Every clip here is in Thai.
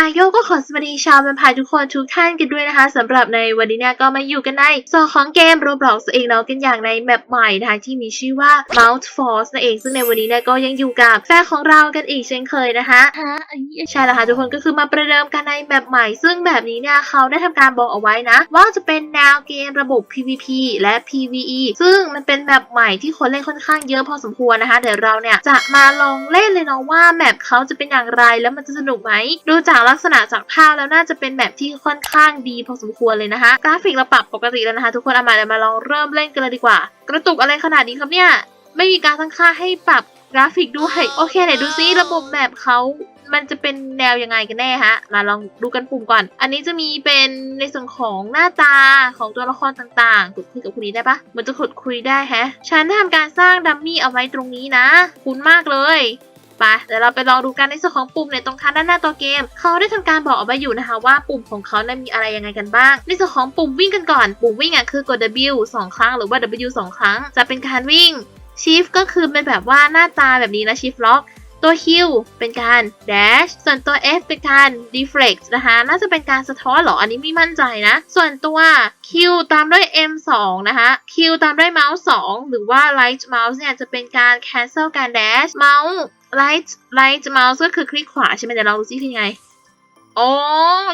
อาโยก็ขอสวัสดีชาวแวมไพร์ทุกคนทุกท่านกันด้วยนะคะสำหรับในวันนี้เนี่ยก็มาอยู่กันในส่วนของเกม Roblox เองเนาะกันอย่างในแมปใหม่นะคะที่มีชื่อว่า Mount Force นั่นเองซึ่งในวันนี้เนี่ยก็ยังอยู่กับแฟนของเรากันอีกเช่นเคยนะคะฮะอันนี้ใช่แล้วค่ะทุกคนก็คือมาประเดิมกันในแมปใหม่ ซึ่งแบบนี้เนี่ยเขาได้ทำการบอกเอาไว้นะ ว่าจะเป็นแนวเกมระบบ PVP และ PVE ซึ่งมันเป็นแมปใหม่ที่คนเล่นค่อนข้างเยอะพอสมควรนะคะเดี๋ยวเราเนี่ยจะมาลองเล่นเลยเนาะว่าแมปเขาจะเป็นอย่างไรแล้วมันจะสนุกไหมดูจากลักษณะจากภาพแล้วน่าจะเป็นแมปที่ค่อนข้างดีพอสมควรเลยนะคะกราฟิกเราปรับปกติแล้วนะคะ ทุกคนเอามาเดี๋ยวมาลองเริ่มเล่นกันเลยดีกว่า กระตุกอะไรขนาดนี้ครับเนี่ยไม่มีการตั้งค่าให้ปรับกราฟิกด้วยโอเคไหนดูซิระบบแมปเขามันจะเป็นแนวยังไงกันแน่ฮะ มาลองดูกันปุ่มก่อน อันนี้จะมีเป็นในส่วนของหน้าตาของตัวละครต่างๆกดคุยกับคุณนี้ได้ปะมันจะกดคุยได้ฮะ ฉันทำการสร้างดัมมี่เอาไว้ตรงนี้นะ คุ้นมากเลย ไปเดี๋ยวเราไปลองดูกันในส่วนของปุ่มในตรงทางด้านหน้าตัวเกม เขาได้ทำการบอกเอาไว้อยู่นะคะว่าปุ่มของเขานั้นมีอะไรยังไงกันบ้าง ในส่วนของปุ่มวิ่งกันก่อน ปุ่มวิ่งอะคือกด W สองครั้งหรือว่า W สองครั้ง จะเป็นการวิ่ง Shift ก็คือเป็นแบบว่าหน้าตาแบบนี้นะ Shift Lock ตัว Q เป็นการ dash ส่วนตัว F เป็นการ deflect นะคะ น่าจะเป็นการสะท้อนเหรอ อันนี้ไม่มั่นใจนะ ส่วนตัว Q ตามด้วย M 2นะคะ Q ตามด้วยเมาส์2หรือว่า right mouse เนี่ยจะเป็นการ cancel การ dash เมาส์ right right mouse ก็คือคลิกขวาใช่ไหมเดี๋ยวลองดูซิคือไงอ๋อ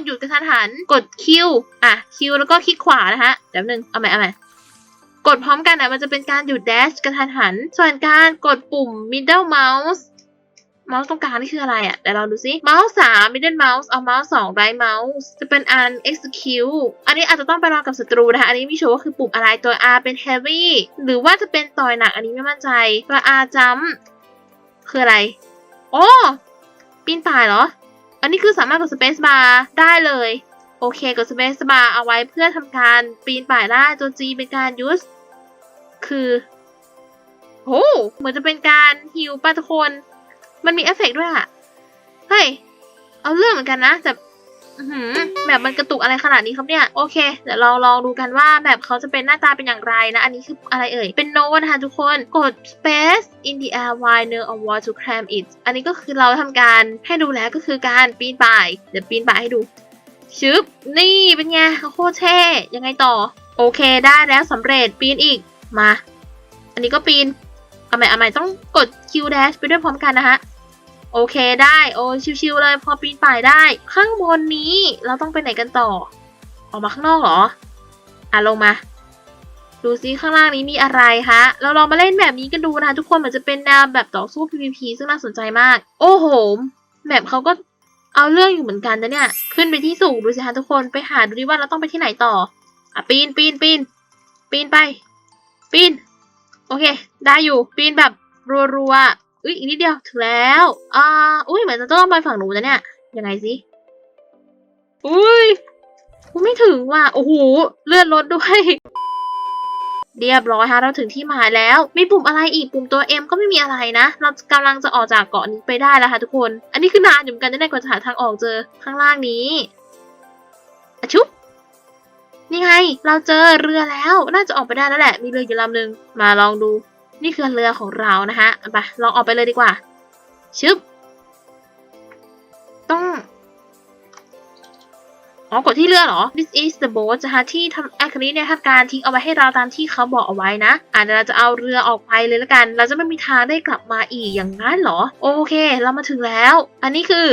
หยุดกระทันหัน กด Q อะ Q แล้วก็คลิกขวานะคะเดี๋ยวนึงเอาใหม่เอาใหม่กดพร้อมกันนะมันจะเป็นการหยุด dash กระทันหัน ส่วนการกดปุ่ม middle mouse เมาส์ตรงกลางนี่คืออะไรอะ่ะเดี๋ยวเราดูซิ เมาส์สาม middle mouse เอาเมาส์สอง right mouse จะเป็นอัน execute อันนี้อาจจะต้องไปลองกับศัตรูนะคะ อันนี้ไม่ชัวร์ว่าคือปุ่มอะไร ตัว R เป็น heavy หรือว่าจะเป็นต่อยหนัก อันนี้ไม่มั่นใจ ตัว R jump คืออะไร โอ้ ปีนป่ายเหรอ อันนี้คือสามารถกด space bar ได้เลย โอเค กด space bar เอาไว้เพื่อทำการปีนป่ายได้ตัว G เป็นการยูสคือโอ้เหมือนจะเป็นการฮิวป้าทุกคน มันมีเอฟเฟกต์ด้วยอะเฮ้ย เอาเรื่องเหมือนกันนะ แต่ แบบมันกระตุกอะไรขนาดนี้ครับเนี่ย โอเค เดี๋ยวเราลองดูกันว่าแบบเขาจะเป็นหน้าตาเป็นอย่างไรนะ อันนี้คืออะไรเอ่ย เป็นโน้ตนะคะทุกคน กด space in the air while near a wall to climb it อันนี้ก็คือเราทำการให้ดูแล้วก็คือการปีนป่าย เดี๋ยวปีนป่ายให้ดู ชึบ นี่เป็นไงโคตรเท่ยังไงต่อ โอเคได้แล้วสำเร็จปีนอีก มา อันนี้ก็ปีนเอาใหม่เอาใหม่ต้องกด Q dash ไปด้วยพร้อมกันนะฮะ โอเคได้ โอ้ชิวๆเลย พอปีนป่ายได้ ข้างบนนี้เราต้องไปไหนกันต่อ ออกมาข้างนอกเหรอ อะลงมา ดูซิข้างล่างนี้มีอะไรฮะเราลองมาเล่นแบบนี้กันดูนะทุกคนมันจะเป็นแนวแบบต่อสู้ PVP ซึ่งน่าสนใจมาก โอ้โหแบบเขาก็เอาเรื่องอยู่เหมือนกันนะเนี่ย ขึ้นไปที่สูงดูสิฮะทุกคนไปหาดูดิว่าเราต้องไปที่ไหนต่อ อะปีนปีนปีนปีนไป ปีน โอเค ได้อยู่ปีนแบบรัวๆ อุ้ยอีกนิดเดียวถึงแล้วอ่าอุ้ยเหมือนจะต้องไปฝั่งหนูนะเนี่ยยังไงสิอุ้ยกูไม่ถึงว่ะโอ้โหเลื่อนรถด้วยเรียบร้อยฮะเราถึงที่หมายแล้ว มีปุ่มอะไรอีกปุ่มตัว M ก็ไม่มีอะไรนะ เรากำลังจะออกจากเกาะนี้ไปได้แล้วค่ะทุกคน อันนี้คือนานอยู่กันจะได้กว่าจะหาทางออกเจอข้างล่างนี้อะชุบนี่ไง เราเจอเรือแล้ว น่าจะออกไปได้แล้วแหละ มีเรืออยู่ลำหนึ่งมาลองดู นี่คือเรือของเรานะฮะไปลองออกไปเลยดีกว่า ชึบ ต้อง อ๋อ กดที่เรือเหรอ This is the boat นะคะที่ทำแอคนี้เนี่ยทำการทิ้งเอาไว้ให้เราตามที่เขาบอกเอาไว้นะ อ่าเราจะเอาเรือออกไปเลยละกัน เราจะไม่มีทางได้กลับมาอีกอย่างนั้นเหรอ โอเค เรามาถึงแล้ว อันนี้คือ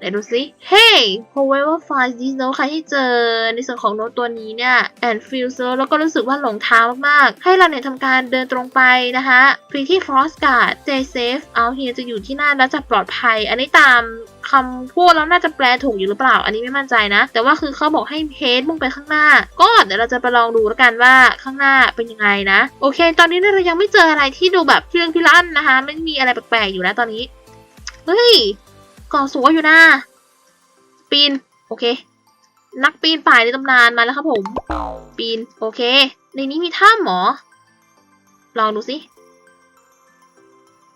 ไหนดูสิ Hey whoever finds this note ใครที่เจอในส่วนของโน้ตตัวนี้เนี่ย and feel so แล้วก็รู้สึกว่าหลงทางมากๆ ให้เราเนี่ยทำการเดินตรงไปนะคะ Pretty Frost Guard stay safe out here จะอยู่ที่นั่นแล้วจะปลอดภัย อันนี้ตามคำพูดแล้วน่าจะแปลถูกอยู่หรือเปล่า อันนี้ไม่มั่นใจนะ แต่ว่าคือเขาบอกให้เฮดมุ่งไปข้างหน้า ก็เดี๋ยวเราจะไปลองดูแล้วกันว่าข้างหน้าเป็นยังไงนะ โอเค ตอนนี้เรายังไม่เจออะไรที่ดูแบบเรื่องพิลั่นนะคะ ไม่มีอะไรแปลกๆอยู่นะตอนนี้ เฮ้ย ก่อสวยอยู่นะปีน โอเค นักปีนป่ายในตำนานมาแล้วครับผม ปีน โอเค ในนี้มีถ้ำหรอลองดูสิ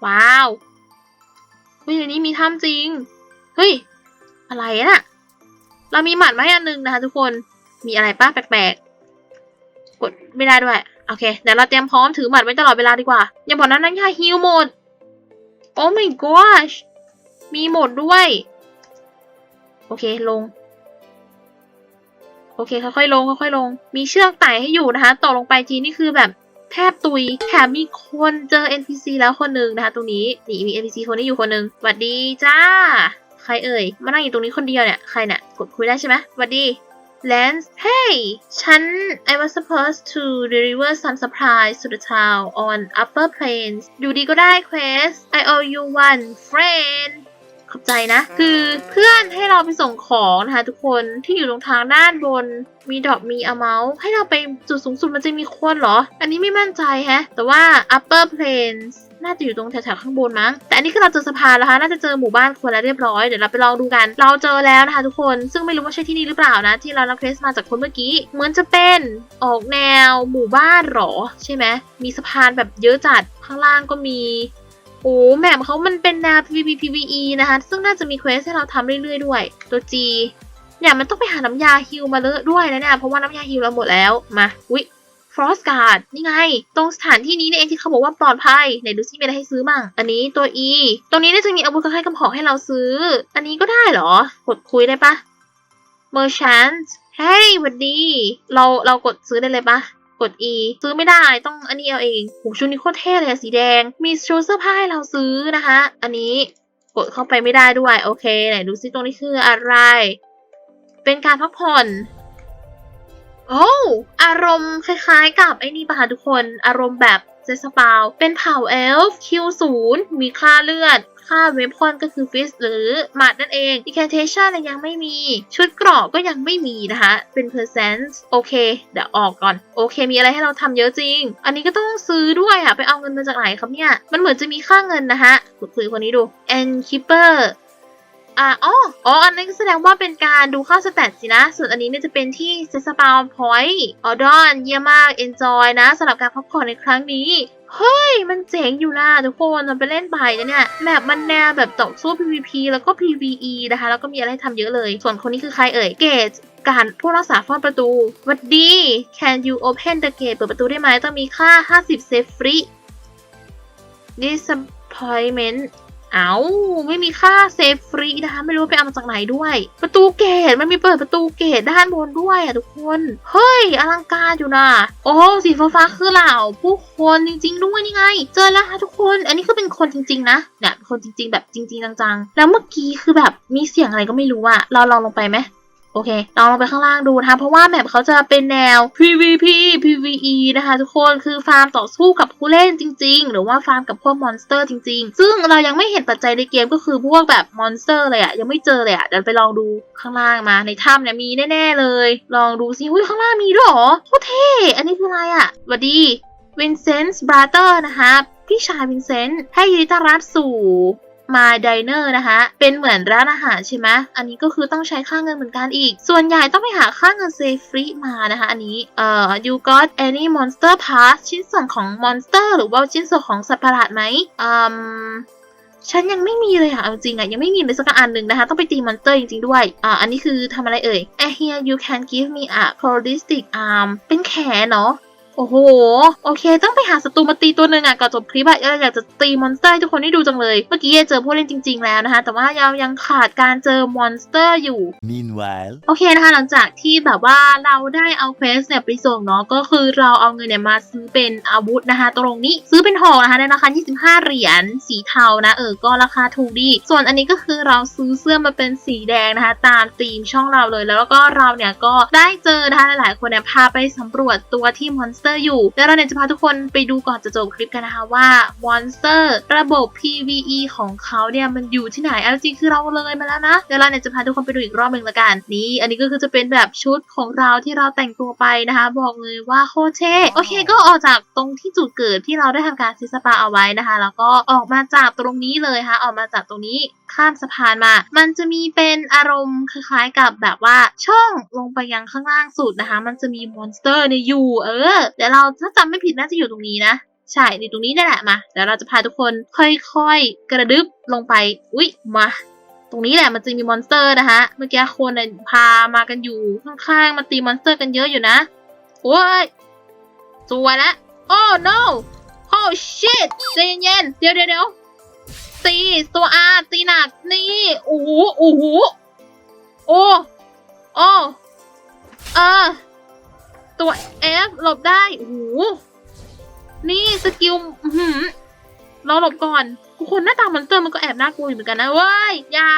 ว้าวเฮ้ยในนี้มีถ้ำจริง เฮ้ย อะไรอะน่ะ เรามีหมัดไม้อันหนึงนะคะทุกคน มีอะไรป้าแปลกๆ กดไม่ได้ด้วย โอเค เดี๋ยวเราเตรียมพร้อมถือหมัดไว้ตลอดเวลาดีกว่า อย่าบอกนะนั่นค่ะฮิลโหมด โอ้ my gosh มีหมดด้วย โอเคลง โอเคค่อยๆลงค่อยๆลง มีเชือกไต่ให้อยู่นะคะตกลงไปทีนี่คือแบบแทบตุยแถมมีคนเจอ NPC แล้วคนหนึ่งนะคะ ตรงนี้นี่มี NPC คนนี้อยู่คนหนึ่งหวัดดีจ้า ใครเอ่ย มานั่งอยู่ตรงนี้คนเดียวเนี่ย ใครเนี่ยกดคุยได้ใช่ไหมหวัดดี Lance Hey ฉัน I was supposed to deliver some supplies to the town on upper plains อยู่ดีก็ได้ quest I owe you one friend ขอบใจนะ คือเพื่อนให้เราไปส่งของนะคะทุกคนที่อยู่ตรงทางด้านบนมีดอกมี amount ให้เราไปจุดสูงสุดมันจะมีคนเหรอ อันนี้ไม่มั่นใจแฮะ แต่ว่า upper plains น่าจะอยู่ตรงแถวๆข้างบนมั้ง แต่อันนี้คือเราเจอสะพานแล้วคะ น่าจะเจอหมู่บ้านคนแล้วเรียบร้อย เดี๋ยวเราไปลองดูกัน เราเจอแล้วนะคะทุกคน ซึ่งไม่รู้ว่าใช่ที่นี่หรือเปล่านะ ที่เรารับเควสมาจากคนเมื่อกี้ เหมือนจะเป็นออกแนวหมู่บ้านเหรอ ใช่ไหม มีสะพานแบบเยอะจัด ข้างล่างก็มี โอ้แมปเขามันเป็นแนว PVP PVE นะคะ ซึ่งน่าจะมีเควสให้เราทำเรื่อยๆด้วย ตัว G เนี่ยมันต้องไปหาน้ำยาฮิลมาเลอะด้วยนะเนี่ยเพราะว่าน้ำยาฮิลเราหมดแล้ว มาวิ Frost Guard นี่ไง ตรงสถานที่นี้นี่เองที่เขาบอกว่าปลอดภัยไหนดูซิมีอะไรให้ซื้อมั่งอันนี้ตัว E ตรงนี้น่าจะมีอาวุธคล้ายๆกำหอกให้เราซื้อ อันนี้ก็ได้เหรอกดคุยได้ปะ Merchant เฮ้ยหวัดดี เราเรากดซื้อได้เลยปะ ด E ซื้อไม่ได้ต้องอันนี้เอาเองหูชุดนี้โคตรเท่เลยสีแดง มีชุดเสื้อผ้าให้เราซื้อนะคะ อันนี้กดเข้าไปไม่ได้ด้วย โอเคไหนดูซิตรงนี้คืออะไร เป็นการพักผ่อนโอ้อารมณ์คล้ายๆ กับไอ้นี่ป่ะคะทุกคน อารมณ์แบบ เซสปาวเป็นเผ่าเอลฟ์คิวศูนย์มีค่าเลือดค่าเวพอนก็คือฟิสหรือหมัดนั่นเอง d ิ c a n t a t i o n ยังไม่มี ชุดเกราะก็ยังไม่มีนะคะ เป็น percent โอเค เดี๋ยวออกก่อน โอเค มีอะไรให้เราทำเยอะจริง อันนี้ก็ต้องซื้อด้วยอะไปเอาเงินมาจากไหนครับเนี่ย มันเหมือนจะมีค่าเงินนะคะกดคุยคนนี้ดู and keeper อ่าอ๋ออ๋อ อันนี้ก็แสดงว่าเป็นการดูค่าสแตทสินะ ส่วนอันนี้เนี่ยจะเป็นที่เซสปาวพอยต์ออดอนเยี่ยมมาก เอนจอยนะสำหรับการพักผ่อนในครั้งนี้ เฮ้ย มันเจ๋งอยู่นะทุกคนมันไปเล่นไปกันเนี่ยแมปมันแนวแบบต่อสู้ PVP แล้วก็ PVE นะคะ แล้วก็มีอะไรให้ทำเยอะเลย ส่วนคนนี้คือใครเอ่ย เกตการผู้รักษาเฝ้าประตูวัดดี Can you open the gate เปิดประตูได้ไหมต้องมีค่า 50 เซฟฟรี disappointment เอาไม่มีค่าเซฟฟรีนะคะไม่รู้ไปเอามาจากไหนด้วย ประตูเกตมันมีเปิดประตูเกตด้านบนด้วยอะทุกคน เฮ้ยอลังการอยู่นะโอ้สีฟ้าฟ้าคือเหล่าผู้คนจริง ๆ ด้วยนี่ไง เจอแล้วค่ะทุกคน อันนี้คือเป็นคนจริง ๆ นะเนี่ยเป็นคนจริง ๆ แบบจริง ๆ จังๆ แล้วเมื่อกี้คือแบบมีเสียงอะไรก็ไม่รู้อะเราลองลงไปไหม โอเคลองลงไปข้างล่างดูนะคะ เพราะว่าแมปเขาจะเป็นแนว PVP PVE นะคะ ทุกคนคือฟาร์มต่อสู้กับผู้เล่นจริง ๆ หรือว่าฟาร์มกับพวกมอนสเตอร์จริง ๆ ซึ่งเรายังไม่เห็นปัจจัยในเกมก็คือพวกแบบมอนสเตอร์เลยอะยังไม่เจอเลยอะเดี๋ยวไปลองดูข้างล่างมาในถ้ำเนี่ยมีแน่ๆเลย ลองดูสิอุ้ยข้างล่างมีด้วยหรอโคตรเท่อันนี้คืออะไรอะสวัสดีวินเซนต์บราเตอร์นะคะพี่ชายวินเซนต์ให้ยินดีต้อนรับสู่ มาไดเนอร์นะคะ เป็นเหมือนร้านอาหารใช่ไหมอันนี้ก็คือต้องใช้ค่าเงินเหมือนกันอีก ส่วนใหญ่ต้องไปหาค่าเงินเซฟรีมานะคะ อันนี้ เอ่อ you got any monster pass ชิ้นส่วนของมอนสเตอร์หรือว่าชิ้นส่วนของสัตว์ประหลาดไหมอืมฉันยังไม่มีเลยค่ะเอาจริงอะยังไม่มีเลยสักอันหนึ่งนะคะ ต้องไปตีมอนสเตอร์จริงๆด้วย อ่า อันนี้คือทำอะไรเอ่ย I hear you can give me a holistic arm เป็นแขนเนาะ โอ้โห โอเค ต้องไปหาศัตรูมาตีตัวหนึ่งอะก่อนจบคลิปอะอยากอยากจะตีมอนสเตอร์ให้ทุกคนได้ดูจังเลย เมื่อกี้เจอผู้เล่นจริง ๆ แล้วนะคะ แต่ว่ายังยังขาดการเจอมอนสเตอร์อยู่ Meanwhile, โอเคนะคะ หลังจากที่แบบว่าเราได้เอาเควสเนี่ยไปส่งเนาะ ก็คือเราเอาเงินเนี่ยมาซื้อเป็นอาวุธนะคะ ตรงนี้ซื้อเป็นห่อนะคะในราคา 25 เหรียญ สีเทานะ เออ ก็ราคาถูกดี ส่วนอันนี้ก็คือเราซื้อเสื้อมาเป็นสีแดงนะคะ ตามธีมช่องเราเลย แล้วก็เราเนี่ยก็ได้เจอนะคะหลายๆคนเนี่ยพาไปสำรวจตัวที่มอนสเตอร์อยู่ แล้วเราเนี่ยจะพาทุกคนไปดูก่อนจะจบคลิปกันนะคะว่ามอนสเตอร์ระบบ PVE ของเขาเนี่ยมันอยู่ที่ไหนเอาจริงคือเราเลยมาแล้วนะเดี๋ยวเราเนี่ยจะพาทุกคนไปดูอีกรอบหนึ่งละกันนี่อันนี้ก็คือจะเป็นแบบชุดของเราที่เราแต่งตัวไปนะคะ บอกเลยว่าโคเท่โอเค ก็ออกจากตรงที่จุดเกิดที่เราได้ทำการซิสปาเอาไว้นะคะ แล้วก็ออกมาจากตรงนี้เลยค่ะออกมาจากตรงนี้ข้ามสะพานมา มันจะมีเป็นอารมณ์คล้ายๆกับแบบว่าช่องลงไปยังข้างล่างสุดนะคะ มันจะมีมอนสเตอร์เนี่ยอยู่ เออเดี๋ยวเราถ้าจำไม่ผิดน่าจะอยู่ตรงนี้นะใช่อยู่ตรงนี้นี่แหละมาเดี๋ยวเราจะพาทุกคนค่อยๆ กระดึบลงไปอุ๊ยมาตรงนี้แหละมันจะมีมอนสเตอร์นะคะเมื่อกี้คนเนี่ยพามากันอยู่ข้างๆ มาตีมอนสเตอร์กันเยอะอยู่นะ โอ้ยสวยละ โอ้ no oh shit ใจเย็นๆเดี๋ยวเดี๋ยวตีตัว R ตีหนักนี่โอ้โหโอ้โหโอ้โอ้เออ ตัว F หลบได้โอ้โหนี่สกิลหืมเราหลบก่อนกูคนหน้าตามอนสเตอร์มันก็แอบน่ากลัวอยู่เหมือนกันนะเว้ยยา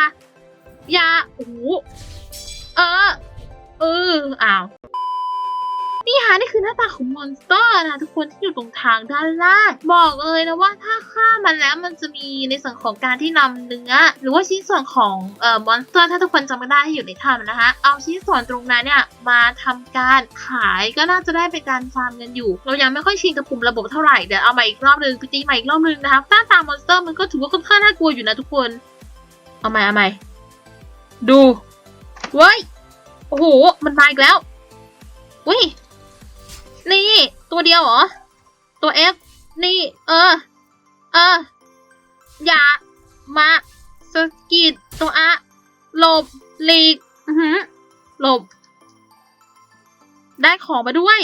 ยาโอ้โหเออเอออ้าว นี่ฮะนี่คือหน้าตาของมอนสเตอร์นะทุกคนที่อยู่ตรงทางด้านล่างบอกเลยนะว่าถ้าฆ่ามันแล้วมันจะมีในส่วนของการที่นำเนื้อ หรือว่าชิ้นส่วนของเอ่อมอนสเตอร์ถ้าทุกคนจำกันได้ที่อยู่ในถ้ำนะคะเอาชิ้นส่วนตรงนั้นเนี่ยมาทำการขายก็น่าจะได้เป็นการฟาร์มเงินอยู่ เรายังไม่ค่อยชินกับปุ่มระบบเท่าไหร่เดี๋ยวเอามาอีกรอบนึงตีใหม่อีกรอบนึงนะคะหน้าตามอนสเตอร์มันก็ถือว่าค่อนข้างน่ากลัวอยู่นะทุกคนเอาใหม่เอาใหม่ดูเว้ยโอ้โหมันมาอีกแล้วเว้ย นี่ ตัวเดียวเหรอ ตัว F นี่ เออ เออ อย่า มาสกิดตัวอะหลบหลีกอือหือหลบ ได้ของมาด้วย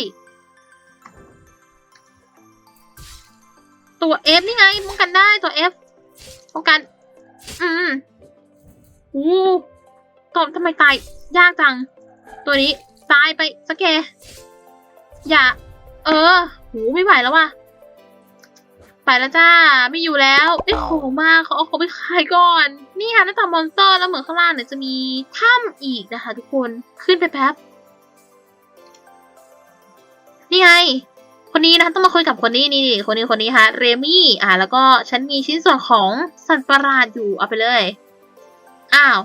ตัว F นี่ไงป้องกันได้ตัว F ป้องกัน อืมอู้ตอบทำไมตาย ยากจัง ตัวนี้ ตายไปสกแก อย่า เออ หูไม่ไหวแล้วว่ะ ไปแล้วจ้า ไม่อยู่แล้วได้ของมากเขาเอาของไปขายก่อน นี่ค่ะหน้าตามอนสเตอร์แล้วเหมือนข้างล่างเนี่ยจะมีถ้ำอีกนะคะ ทุกคน ขึ้นไปแป๊บ นี่ไง คนนี้นะคะต้องมาคุยกับคนนี้นี่คนนี้คนนี้ค่ะ เรมี่ อ่า แล้วก็ฉันมีชิ้นส่วนของสัตว์ประหลาดอยู่ เอาไปเลย อ้าว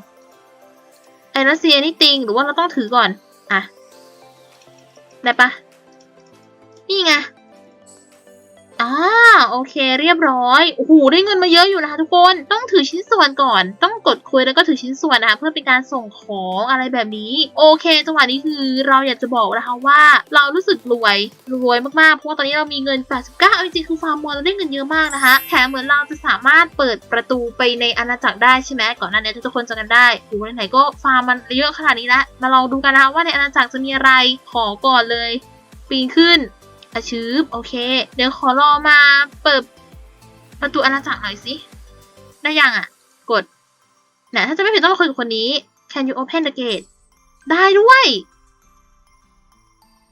ไอรัสเซียนี่ติง หรือว่าเราต้องถือก่อน อะ ได้ปะ นี่ไงอ่าโอเคเรียบร้อยโอ้โหได้เงินมาเยอะอยู่นะคะทุกคนต้องถือชิ้นส่วนก่อน ต้องกดคุยแล้วก็ถือชิ้นส่วนนะคะเพื่อเป็นการส่งของอะไรแบบนี้ โอเคจังหวะนี้คือเราอยากจะบอกนะคะว่า เรารู้สึกรวยรวยมากๆเพราะว่าตอนนี้เรามีเงิน 89เอาจริงๆคือฟาร์มมอลเราได้เงินเยอะมากนะคะแถมเหมือนเราจะสามารถเปิดประตูไปในอาณาจักรได้ใช่ไหมก่อนหน้านี้ทุกคนจะกันได้โอ้โหไหนๆก็ฟาร์มมันเยอะขนาดนี้แล้วมาลองดูกันนะคะว่าในอาณาจักรจะมีอะไรขอก่อนเลย ปีนขึ้น อาชืบโอเค เดี๋ยวขอรอมาเปิดประตูอาณาจักรหน่อยสิ ได้ยังอะ กดเนี่ยถ้าจะไม่ผิดต้องมาคุยกับคนนี้ Can you open the gate ได้ด้วย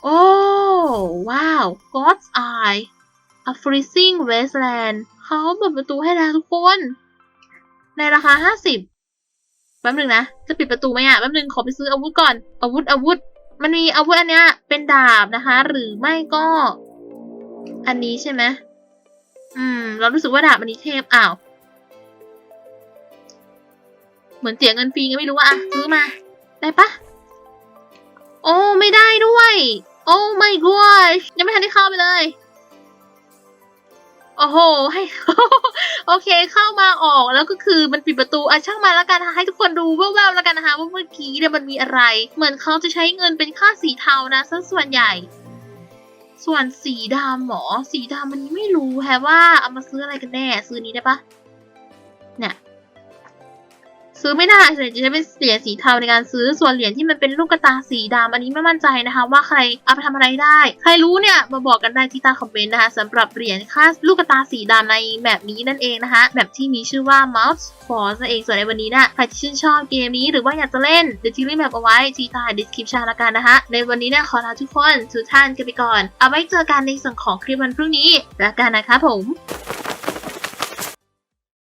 โอ้ ว้าว God's Eye a freezing wasteland เขาเปิดประตูให้แล้วทุกคน ในราคาห้าสิบแป๊บนึงนะ จะปิดประตูไหมอะแป๊บนึงขอไปซื้ออาวุธก่อน อาวุธอาวุธ มันมีอาวุธอันเนี้ยเป็นดาบนะคะ หรือไม่ก็ อันนี้ใช่ไหมอืม เรารู้สึกว่าดาบอันนี้เทพอ้าวเหมือนเสียเงินฟรีไงไม่รู้อะอะซื้อมา ได้ปะโอ้ไม่ได้ด้วย โอ้ my god ยังไม่ทันได้เข้าไปเลย โอ้โห ให้ โอเค เข้ามาออกแล้วก็คือมันปิดประตูอะช่างมาแล้วกันนะคะให้ทุกคนดูแววๆแล้วกันนะคะว่าเมื่อกี้เนี่ยมันมีอะไร เหมือนเขาจะใช้เงินเป็นค่าสีเทานะซะส่วนใหญ่ ส่วนสีดำหมอ สีดำมันไม่รู้แฮะว่าเอามาซื้ออะไรกันแน่ ซื้อนี้ได้ปะเนี่ย ซื้อไม่ได้ส่วนใหญ่จะใช้เป็นเหรียญสีเทาในการซื้อส่วนเหรียญที่มันเป็นลูกกระตาสีดำอันนี้ไม่มั่นใจนะคะ ว่าใครเอาไปทำอะไรได้ ใครรู้เนี่ยมาบอกกันได้ที่ใต้คอมเมนต์นะคะสำหรับเหรียญค่าลูกกระตาสีดำในแบบนี้นั่นเองนะคะแบบที่มีชื่อว่า Mouse Force นั่นเองส่วนในวันนี้นะใครที่ชื่นชอบเกมนี้หรือว่าอยากจะเล่นเดี๋ยวทิ้งลิงก์แบบเอาไว้ที่ใต้ description ละกันนะคะในวันนี้เนี่ยขอลาทุกคนทุกท่านกันไปก่อน เอาไว้เจอกันในส่วนของคลิปวันพรุ่งนี้แล้วกันนะคะผม